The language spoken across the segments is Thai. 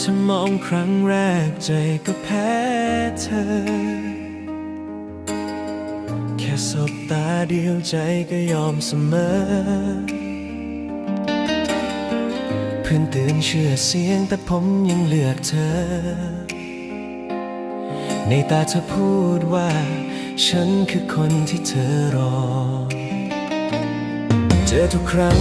เธอมองครั้งแรกใจก็แพ้เธอ แค่สบตาเดียวใจก็ยอมเสมอ เพื่อนเตือนเชื่อเสียงแต่ผมยังเลือกเธอ ในตาเธอพูดว่า ฉันคือคนที่เธอรอ เจอทุกครั้ง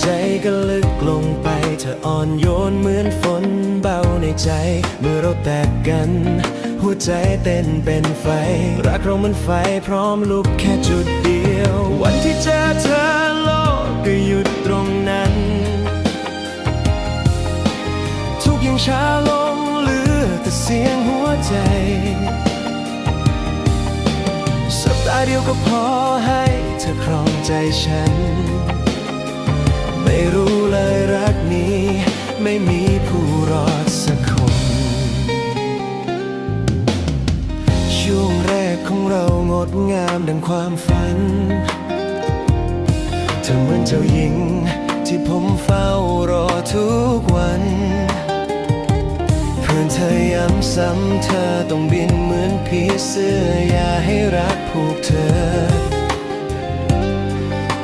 ใจก็ลึกลงไป ออ่อนโยนเหมือนฝนเบาในใจ เมื่อเราแตกกัน หัวใจเต้นเป็นไฟ รักเรามันไฟพร้อมลุกแค่จุดเดียว วันที่เจอเธอโลกก็หยุดตรงนั้น ทุกอย่างช้าลงเหลือแต่เสียงหัวใจสัปดาห์เดียวก็พอให้เธอครองใจฉัน เรางดงามดังความฝัน เธอเหมือนเจ้าหญิงที่ผมเฝ้ารอทุกวัน เพื่อนเธอย้ำซ้ำเธอต้องบินเหมือนผีเสื้ออย่าให้รักผูกเธอ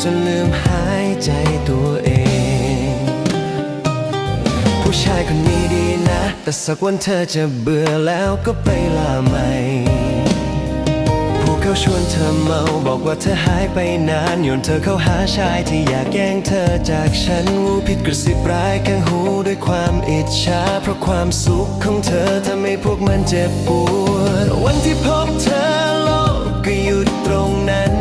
จนลืมหายใจตัวเอง ผู้ชายคนนี้ดีนะ แต่สักวันเธอจะเบื่อแล้วก็ไปลาใหม่ ชวนเธอเมา บอกว่าเธอหายไปนานโยนเธอเข้าหาชายที่อยากแย่งเธอจากฉันงูพิษกระซิบร้ายข้างหูด้วยความอิจฉาเพราะความสุขของเธอทำให้พวกมันเจ็บปวด วันที่พบเธอโลกก็หยุดตรงนั้น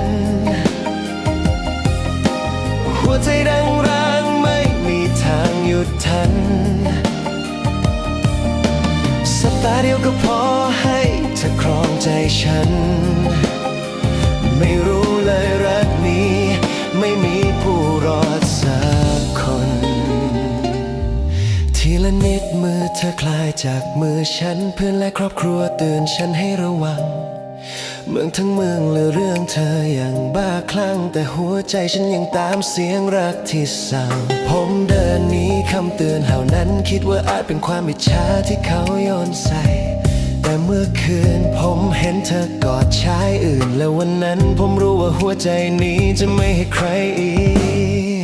หัวใจดังร้างไม่มีทางหยุดทันสัปดาห์เดียวก็พอให้เธอครองใจฉัน ทีละนิดมือเธอคลายจากมือฉันเพื่อนและครอบครัวเตือนฉันให้ระวัง เมืองทั้งเมืองเลยเรื่องเธออย่างบ้าคลั่ง แต่หัวใจฉันยังตามเสียงรักที่สั่ง ผมเดินหนี้คำเตือนเหล่านั้นคิดว่าอาจเป็นความอิจฉาที่เขาโยนใส่แต่เมื่อคืนผมเห็นเธอกอดชายอื่น และวันนั้นผมรู้ว่าหัวใจนี้จะไม่ให้ใครอีก